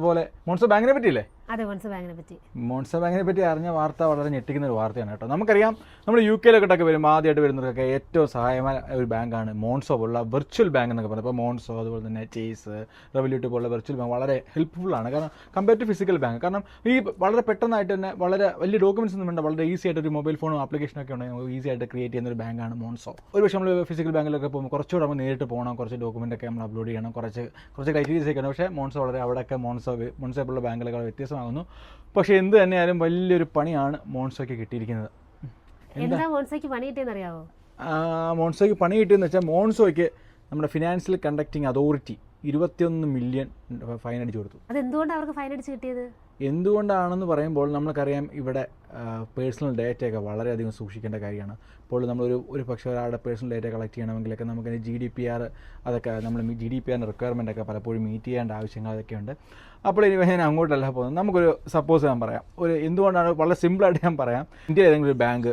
അതുപോലെ മോൺസോ ബാങ്കിനെ പറ്റിയില്ലേ? അതെ വൺസ് ബാങ്കിനെ പറ്റി. മോൺസോ ബാങ്കിനെ പറ്റി അറിഞ്ഞ വാർത്ത വളരെ ഞെട്ടിക്കുന്ന ഒരു വാർത്തയാണ് കേട്ടോ. നമുക്കറിയാം നമ്മൾ യു കെയിലൊക്കെ വരുമ്പോൾ ആദ്യമായിട്ട് വരുന്നവർക്കൊക്കെ ഏറ്റവും സഹായമായ ഒരു ബാങ്കാണ് മോൺസോ പോലുള്ള വെർച്വൽ ബാങ്ക് എന്നൊക്കെ പറയുന്നത് ഇപ്പോൾ മോൺസോ അതുപോലെ തന്നെ ചേസ് റെവല്യൂട്ട് പോലുള്ള വെർച്വൽ ബാങ്ക് വളരെ ഹെൽപ്ഫുൾ ആണ്. കാരണം കമ്പയർ ടു ഫിസിക്കൽ ബാങ്ക് കാരണം ഈ വളരെ പെട്ടെന്നായിട്ട് തന്നെ വളരെ വലിയ ഡോക്യുമെന്റ്സ് ഒന്നും വേണ്ട വളരെ ഈസി ആയിട്ട് ഒരു മൊബൈൽ ഫോണും ആപ്ലിക്കേഷനൊക്കെ ഉണ്ടെങ്കിൽ ഈസി ആയിട്ട് ക്രിയേറ്റ് ചെയ്യുന്ന ഒരു ബാങ്കാണ് മോൺസോ ഒരു പക്ഷേ നമ്മൾ ഫിസിക്കൽ ബാങ്കിലൊക്കെ പോകുമ്പോൾ കുറച്ചുകൂടെ നമ്മൾ നേരിട്ട് പോകണം കുറച്ച് ഡോക്യുമെന്റ് ഒക്കെ നമ്മൾ അപ്ലോഡ് ചെയ്യണം കുറച്ച് കുറച്ച് ക്രൈറ്റീരിയസ് ഒക്കെ ഉണ്ട്. പക്ഷേ മോൺസോ വളരെ അവിടെയൊക്കെ മോൺസോ മോൺസോ പോലുള്ള ബാങ്കുകളൊക്കെ വ്യത്യസ്തമാകുന്നു പക്ഷേ എന്ത് തന്നെയായാലും വലിയൊരു പണിയാണ് മോൺസോയ്ക്ക് കിട്ടിയിരിക്കുന്നത്. എന്താ? വൺസയ്ക്ക് പണി കിട്ടിയെന്ന് അറിയാവോ മോൺസോയ്ക്ക് പണി കിട്ടിയെന്ന് വെച്ചാൽ മോൺസോയ്ക്ക് നമ്മുടെ ഫിനാൻഷ്യൽ കണ്ടക്ടിങ് അതോറിറ്റി ഇരുപത്തിയൊന്ന് മില്യൺ ഫൈൻ അടിച്ചു കൊടുത്തു. അത് എന്തുകൊണ്ടാണ് അവർക്ക് ഫൈൻ അടിച്ച് കിട്ടിയത്? എന്തുകൊണ്ടാണെന്ന് പറയുമ്പോൾ നമ്മൾക്കറിയാം ഇവിടെ പേഴ്സണൽ ഡേറ്റയൊക്കെ വളരെയധികം സൂക്ഷിക്കേണ്ട കാര്യമാണ്. ഇപ്പോൾ നമ്മളൊരു ഒരു പക്ഷേ ഒരാളുടെ പേഴ്സണൽ ഡേറ്റ കളക്ട് ചെയ്യണമെങ്കിലൊക്കെ നമുക്ക് ജി ഡി പി ആർ അതൊക്കെ നമ്മൾ ജി ഡി പി ആറിന്റെ റിക്വയർമെന്റ് ഒക്കെ പലപ്പോഴും മീറ്റ് ചെയ്യേണ്ട ആവശ്യങ്ങൾ അതൊക്കെ ഉണ്ട് അപ്പോൾ ഇനി ഞാൻ അങ്ങോട്ടല്ല പോകുന്നത്. നമുക്കൊരു സപ്പോസ് ഞാൻ പറയാം. ഒരു എന്തുകൊണ്ടാണ് വളരെ സിമ്പിളായിട്ട് ഞാൻ പറയാം. ഇന്ത്യയിൽ ഏതെങ്കിലും ഒരു ബാങ്ക്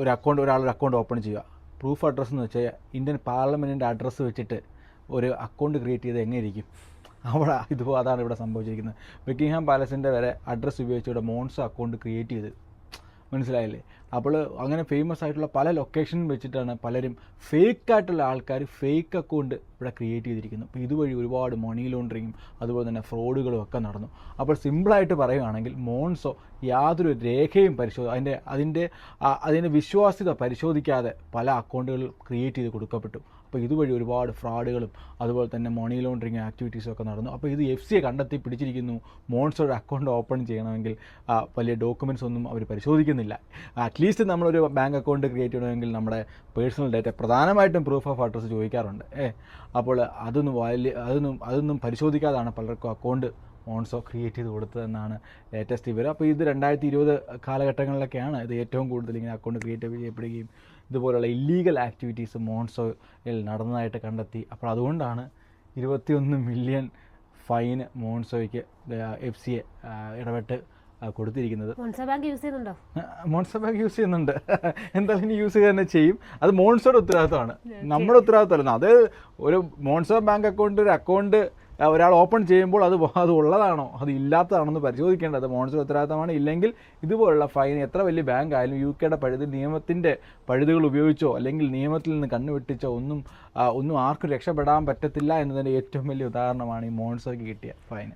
ഒരു അക്കൗണ്ട് ഒരാളൊരു അക്കൗണ്ട് ഓപ്പൺ ചെയ്യുക. പ്രൂഫ് അഡ്രസ്സ് എന്ന് വെച്ചാൽ ഇന്ത്യൻ പാർലമെന്റിന്റെ അഡ്രസ്സ് വെച്ചിട്ട് ഒരു അക്കൗണ്ട് ക്രിയേറ്റ് ചെയ്ത് എങ്ങനെ ഇരിക്കും? അവിടെ ഇതുപോ അതാണ് ഇവിടെ സംഭവിച്ചിരിക്കുന്നത്. ബക്കിംഗ്ഹാം പാലസിന്റെ വരെ അഡ്രസ്സ് ഉപയോഗിച്ച് ഇവിടെ മോൺസോ അക്കൗണ്ട് ക്രിയേറ്റ് ചെയ്ത്. മനസ്സിലായില്ലേ? അപ്പോൾ അങ്ങനെ ഫേമസ് ആയിട്ടുള്ള പല ലൊക്കേഷൻ വെച്ചിട്ടാണ് പലരും ഫേക്ക് ആയിട്ടുള്ള ആൾക്കാർ ഫേക്ക് അക്കൗണ്ട് ഇവിടെ ക്രിയേറ്റ് ചെയ്തിരിക്കുന്നു അപ്പോൾ ഇതുവഴി ഒരുപാട് മണി ലോണ്ടറിങ്ങും അതുപോലെ തന്നെ ഫ്രോഡുകളും ഒക്കെ നടന്നു. അപ്പോൾ സിമ്പിളായിട്ട് പറയുകയാണെങ്കിൽ മോൺസോ യാതൊരു രേഖയും പരിശോധ അതിന്റെ അതിന്റെ അതിന്റെ വിശ്വാസ്യത പരിശോധിക്കാതെ പല അക്കൗണ്ടുകൾ ക്രിയേറ്റ് ചെയ്ത് കൊടുക്കപ്പെട്ടു. അപ്പോൾ ഇതുവഴി ഒരുപാട് ഫ്രോഡുകളും അതുപോലെ തന്നെ മണി ലോണ്ടറിങ് ആക്ടിവിറ്റീസും ഒക്കെ നടന്നു. അപ്പോൾ ഇത് എഫ് സിയെ കണ്ടെത്തി പിടിച്ചിരിക്കുന്നു. മോൺസ്റ്റർ അക്കൗണ്ട് ഓപ്പൺ ചെയ്യണമെങ്കിൽ വലിയ ഡോക്യുമെന്റ്സ് ഒന്നും അവർ പരിശോധിക്കുന്നില്ല. അറ്റ്ലീസ്റ്റ് നമ്മളൊരു ബാങ്ക് അക്കൗണ്ട് ക്രിയേറ്റ് ചെയ്യണമെങ്കിൽ നമ്മുടെ പേഴ്സണൽ ഡേറ്റ പ്രധാനമായിട്ടും പ്രൂഫ് ഓഫ് അഡ്രസ്സ് ചോദിക്കാറുണ്ട്. ഏ അപ്പോൾ അതൊന്നും വലിയ അതൊന്നും അതൊന്നും പരിശോധിക്കാതാണ് പലർക്കും അക്കൗണ്ട് മോൺസോ ക്രിയേറ്റ് ചെയ്ത് കൊടുത്തതെന്നാണ് ലേറ്റസ്റ്റ് വിവരം. അപ്പോൾ ഇത് രണ്ടായിരത്തി ഇരുപത് കാലഘട്ടങ്ങളിലൊക്കെയാണ് ഇത് ഏറ്റവും കൂടുതൽ ഇങ്ങനെ അക്കൗണ്ട് ക്രിയേറ്റ് ചെയ്യപ്പെടുകയും ഇതുപോലുള്ള ഇല്ലീഗൽ ആക്ടിവിറ്റീസ് മോൺസോയിൽ നടന്നതായിട്ട് കണ്ടെത്തി. അപ്പോൾ അതുകൊണ്ടാണ് ഇരുപത്തിയൊന്ന് മില്യൺ ഫൈൻ മോൺസോയ്ക്ക് എഫ് സി എ ഇടപെട്ട് കൊടുത്തിരിക്കുന്നത്. വൺസ ബാങ്ക് യൂസ് ചെയ്യുന്നുണ്ടോ? മോൺസോ ബാങ്ക് യൂസ് ചെയ്യുന്നുണ്ട്. എന്തായാലും ഇനി യൂസ് ചെയ്യുക തന്നെ ചെയ്യും. അത് മോൺസോയുടെ ഉത്തരവാദിത്തമാണ് നമ്മുടെ ഉത്തരവാദിത്തമല്ല അത് ഒരു മോൺസോ ബാങ്ക് അക്കൗണ്ട് ഒരു അക്കൗണ്ട് ഒരാൾ ഓപ്പൺ ചെയ്യുമ്പോൾ അത് അത് ഉള്ളതാണോ? അത് ഇല്ലാത്തതാണെന്ന് പരിശോധിക്കേണ്ടത്. മോണിറ്റർ ഉത്തരവാദിത്തമാണ്. ഇല്ലെങ്കിൽ ഇതുപോലുള്ള ഫൈൻ എത്ര വലിയ ബാങ്ക് ആയാലും യു കെയുടെ പഴുതി നിയമത്തിന്റെ പഴുതുകൾ ഉപയോഗിച്ചോ അല്ലെങ്കിൽ നിയമത്തിൽ നിന്ന് കണ്ണുവെട്ടിച്ചോ ഒന്നും ഒന്നും ആർക്കും രക്ഷപ്പെടാൻ പറ്റത്തില്ല എന്നതിന്റെ ഏറ്റവും വലിയ ഉദാഹരണമാണ് ഈ മോൺസോയ്ക്ക് കിട്ടിയ ഫൈൻ